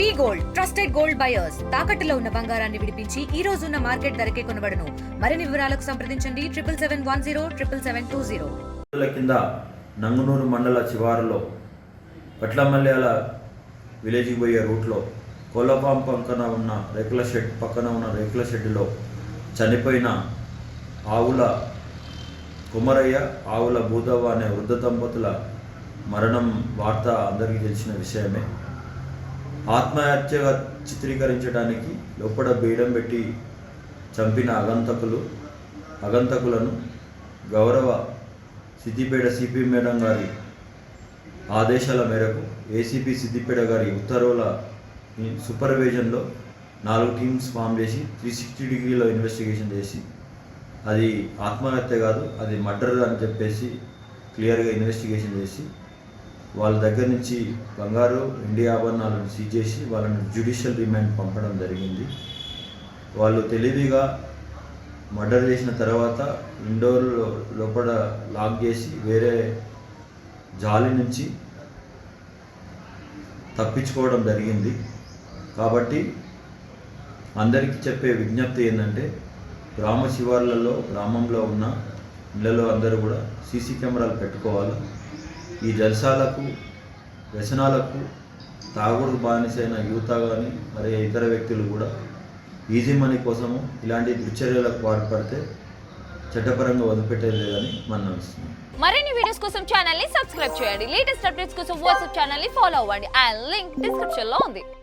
V gold trusted gold buyers. తాకట్టులో ఉన్న బంగారాన్ని విడిపించి ఈ రోజు ఉన్న మార్కెట్ ధరకే కొనబడను. మరిన్ని వివరాలకు సంప్రదించండి. Triple seven one zero triple seven two zero. కింద నంగునూరు మండల శివారులో పట్లమల్యాల విలేజ్కి పోయే రూట్లో కోలపాం పక్కన ఉన్న రేకుల షెడ్ పక్కన ఉన్న రేకుల షెడ్లో చనిపోయిన ఆవుల కుమరయ్య ఆవుల భూదవ్వ అనే వృద్ధ దంపతుల మరణం వార్త అందరికీ తెలిసిన విషయమే. ఆత్మహత్యగా చిత్రీకరించడానికి లోపల బీడం పెట్టి చంపిన అగంతకులు అగంతకులను గౌరవ సిద్దిపేట సిపి మేడం గారి ఆదేశాల మేరకు ఏసీపీ సిద్దిపేట గారి ఉత్తర్వుల సూపర్విజన్లో నాలుగు టీమ్స్ ఫామ్ చేసి త్రీ సిక్స్టీ డిగ్రీలో ఇన్వెస్టిగేషన్ చేసి అది ఆత్మహత్య కాదు అది మర్డర్ అని చెప్పేసి క్లియర్గా ఇన్వెస్టిగేషన్ చేసి వాళ్ళ దగ్గర నుంచి బంగారు వెండి ఆభరణాలను సీజ్ చేసి వాళ్ళని జ్యుడిషియల్ రిమాండ్ పంపడం జరిగింది. వాళ్ళు తెలివిగా మర్డర్ చేసిన తర్వాత ఇండోర్ లోపల లాక్ చేసి వేరే జాలి నుంచి తప్పించుకోవడం జరిగింది. కాబట్టి అందరికీ చెప్పే విజ్ఞప్తి ఏంటంటే గ్రామ శివార్లలో గ్రామంలో ఉన్న ఇళ్ళలో అందరూ కూడా సీసీ కెమెరాలు పెట్టుకోవాలి. ఈ జల్సాలకు వ్యసనాలకు తాగుడు బానిసైన యువత కానీ మరి ఇతర వ్యక్తులు కూడా ఈజీ మనీ కోసము ఇలాంటి దుశ్చర్యలకు పాల్పడితే చట్టపరంగా వదిలిపెట్టలేదని మనం ఇస్తున్నాం మరిన్ని వీడియోస్ కోసం ఛానల్ని సబ్స్క్రైబ్ చేయండి. లేటెస్ట్ అప్డేట్స్ కోసం వాట్సాప్ ఛానల్ని ఫాలో అవ్వండి. అండ్ లింక్ డిస్క్రిప్షన్లో ఉంది.